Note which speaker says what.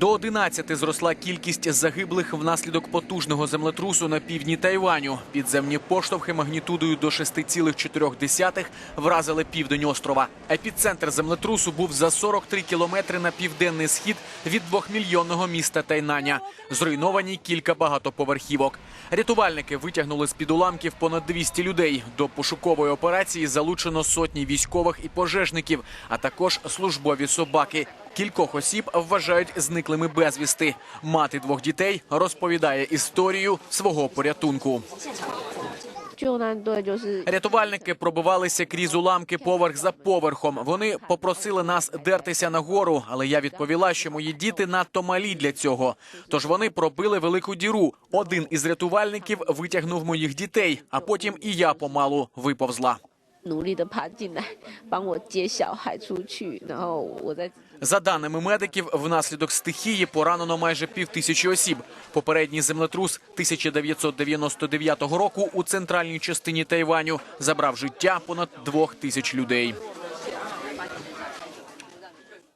Speaker 1: До 11 зросла кількість загиблих внаслідок потужного землетрусу на півдні Тайваню. Підземні поштовхи магнітудою до 6,4 вразили південь острова. Епіцентр землетрусу був за 43 кілометри на південний схід від двохмільйонного міста Тайнаня. Зруйновані кілька багатоповерхівок. Рятувальники витягнули з під уламків понад 200 людей. До пошукової операції залучено сотні військових і пожежників, а також службові собаки. Кількох осіб вважають зниклими безвісти. Мати двох дітей розповідає історію свого порятунку. Рятувальники пробивалися крізь уламки поверх за поверхом. Вони попросили нас дертися нагору, але я відповіла, що мої діти надто малі для цього. Тож вони пробили велику діру. Один із рятувальників витягнув моїх дітей, а потім і я помалу виповзла.
Speaker 2: 努力的爬进来，帮我接小孩出去，然后我再
Speaker 1: За даними медиків, внаслідок стихії поранено майже півтисячі осіб. Попередній землетрус 1999 року у центральній частині Тайваню забрав життя понад двох тисяч людей.